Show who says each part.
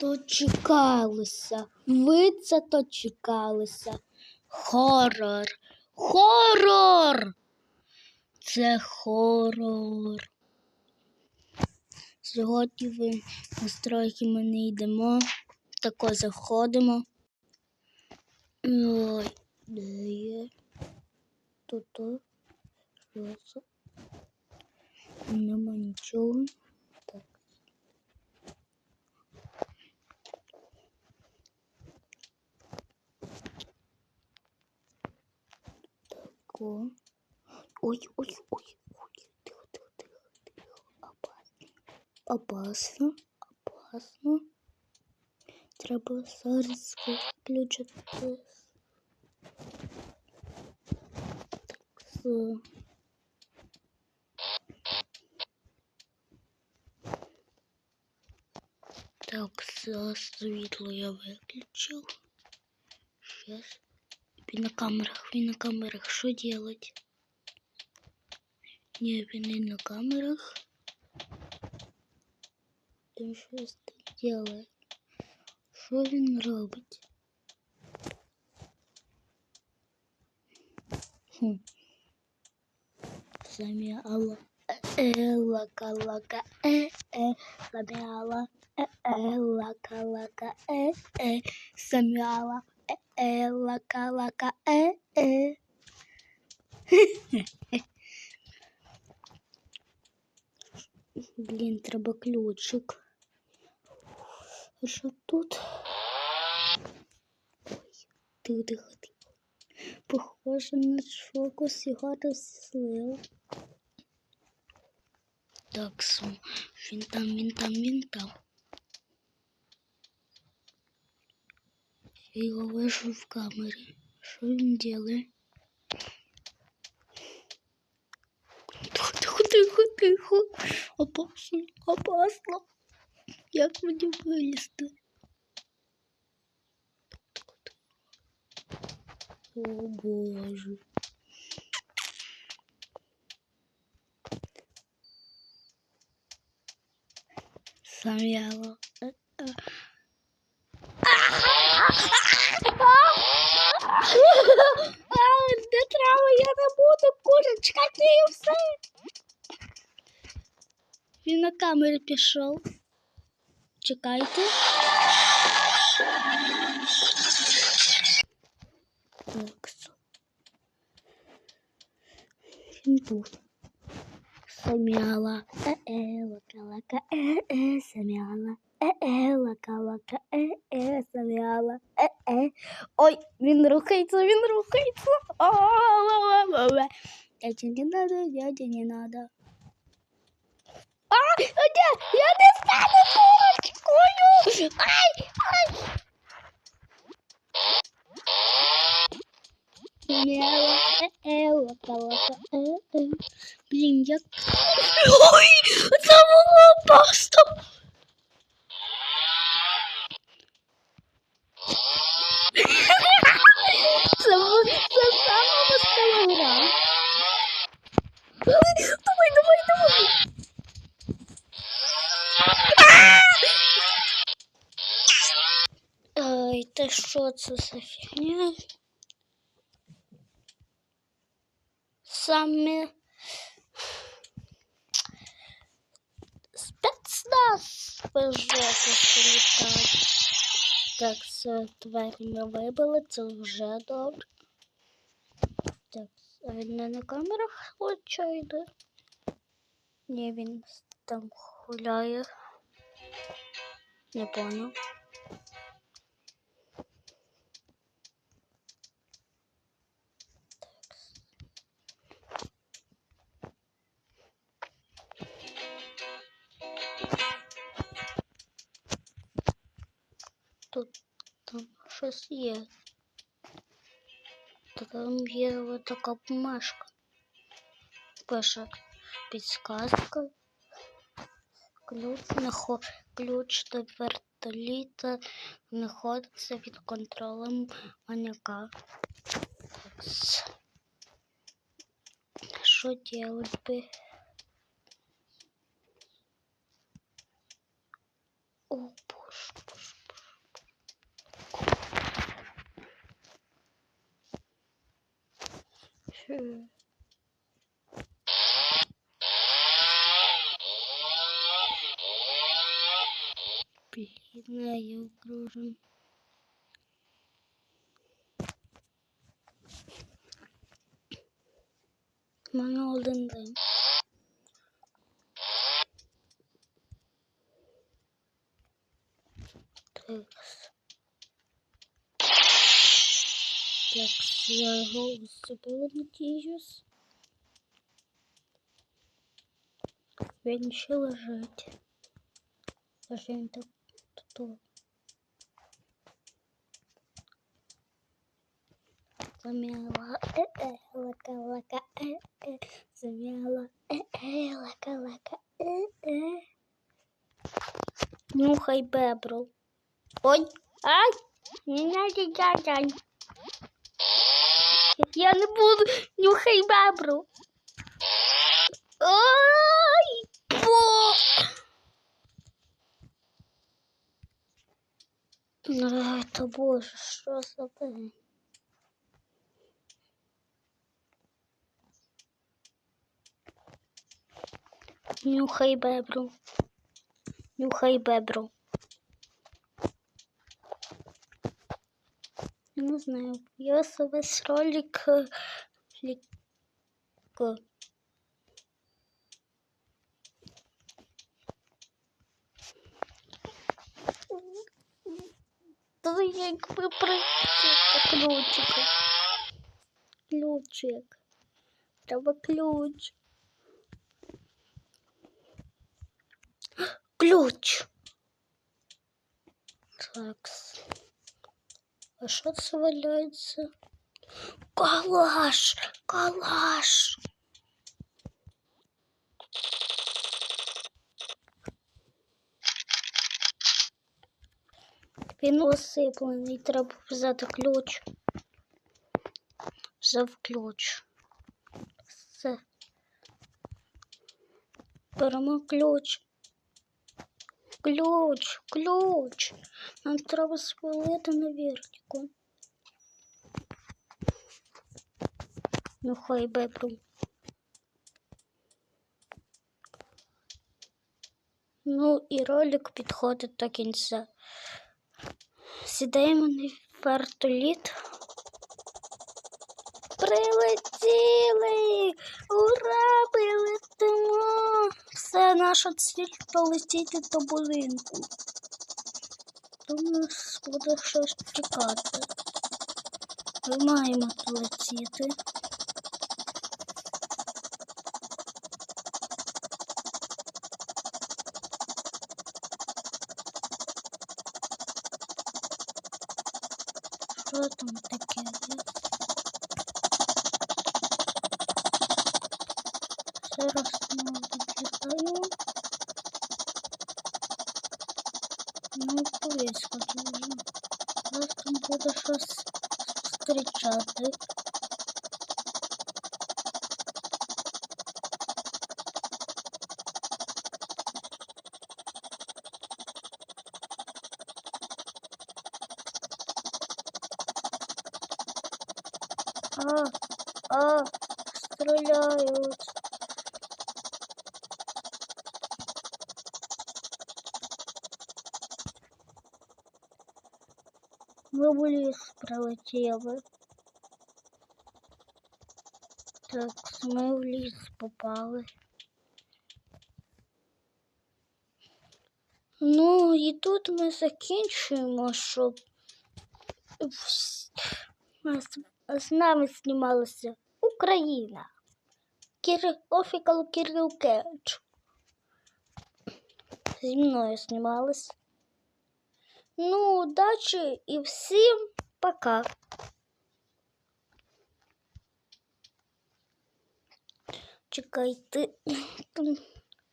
Speaker 1: дочекалися. Ви це дочекалися. Хорор. Хорор. Це хорор. Сьогодні ви настройки ми не йдемо. Тако заходимо. Ой, де є? Тут. це? Нема нічого. Тако. Ой, ой, ой, ой. Тихо, тихо, тихо, тихо. Опасно. Опасно. Опасно. Треба зараз виключити. Так, все. Так, все, світло я виключив. Сейчас. Він на камерах, він на камерах. Що делать? Ні, він не на камерах. Він щось там делає. Що він робить? Хм. Самі Алла. Е, лака, лака, е, е, самі Алла. Е, е, лака, лака, е, е, самі Алла. Е, е, лака, лака, е, е. Блін, треба ключик. А що тут? Ой, тихо, тихо, тихо. Похоже на фокус його розслив. Так, сум. Він там, він там, він там. Я його вижу в камері. Що він делає? Тихо, тихо, тихо, тихо. Опасно, опасно. Як мені вилізти? О боже. Сам'яло. Не треба, я не буду курочка, і все. Він на камері пішов. Чекайте. Так. Він був. Самяла, е-е, лака-лака, е-е, самяла, е-е, лака-лака, е-е, самяла, е-е. Ой, він рухається, він рухається. О-о-о-о-о. Дядя не надо, дядя не надо. А, дядя, я не стану курочкою. Ай, ай. Самяла, е-е, лака-лака, е-е. Блін, як... Ой, це було опасно. Що це за спецназ літає. Так, все, двері ми вибили, це вже добре. Так, він не на камерах случайно? Ні, він там гуляє. Не понял. Щось є. Там є ось така бумажка. Пише підсказка. Ключ, нахо... Ключ до вертоліта знаходиться під контролем маньяка. Так. Що делать би? Блин, я угрожен. У мене один день. Текс. Текс, я його усипила, надіюсь. Він ще лежить. Даже він так тут. Замяла, э-э, лака-лака, э-э, замяла, э-э, лака-лака, э-э. Нюхай бебру. Ой, ай, не надо дядянь. Я не буду, нюхай бебру. Ой, по. Ну, это боже, что за день? Нюхай бебру. Нюхай бебру. Не знаю, я весь ролик ви прийти ключика. Ключик. Треба ключ. Ключ. Так. А що це валяється? Калаш! Калаш! Він осиплений, треба взяти ключ. Взяв ключ. Все. Беремо ключ. Ключ, ключ. Нам треба спалити на віртику. Ну хай бебру. Ну і ролик підходить до кінця. Сідаємо на вертоліт. Прилетіли! Ура! Прилетимо! Все наша ціль полетіти до будинку. Думаю, буде щось чекати. Ми маємо полетіти. Що там таке є? Зараз ми відлітаємо. Ну, близько дуже. Зараз там буде щось зустрічати. А, а, стреляют. Ми в ліс прилетіли. Так, ми в ліс попали. Ну і тут ми закінчуємо, щоб вс- нас- З нами знімалася Україна. Кир... Офікал Кирил Кевич. Зі мною знімалась. Ну, удачі і всім пока. Чекайте.